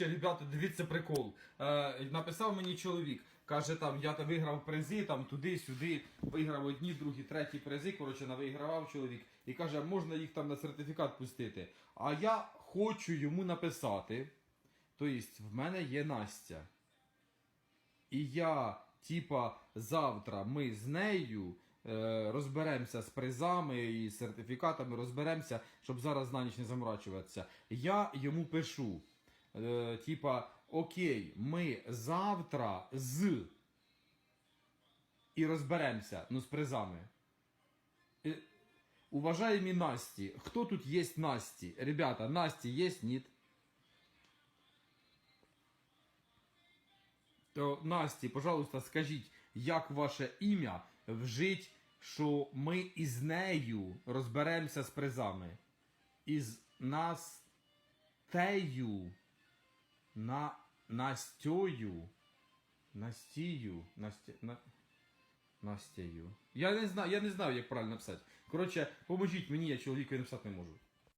Ребята, дивіться прикол. Е, написав мені чоловік, каже, там я виграв призи, там туди-сюди, виграв одні, другі, треті призи. Коротше, навигравав чоловік. І каже, можна їх там на сертифікат пустити. А я хочу йому написати. Тобто, в мене є Настя. І я, типа, завтра ми з нею е, розберемося з призами і сертифікатами, розберемося, щоб зараз на ніч не заморачуватися. Я йому пишу. Е, типа, окей, ми завтра з. І розберемося, ну, з призами. Е, уважаемі Насті, хто тут є Насті? Ребята, Насті є, ні? То Насті, пожалуйста, скажіть, як ваше ім'я вжить, що ми із нею розберемося з призами. Із нас тею. На Настю. Настію. Настя. На... Настею. Я не знаю, я не знаю, як правильно написати. Коротше, поможіть мені, я чоловіка написати не можу.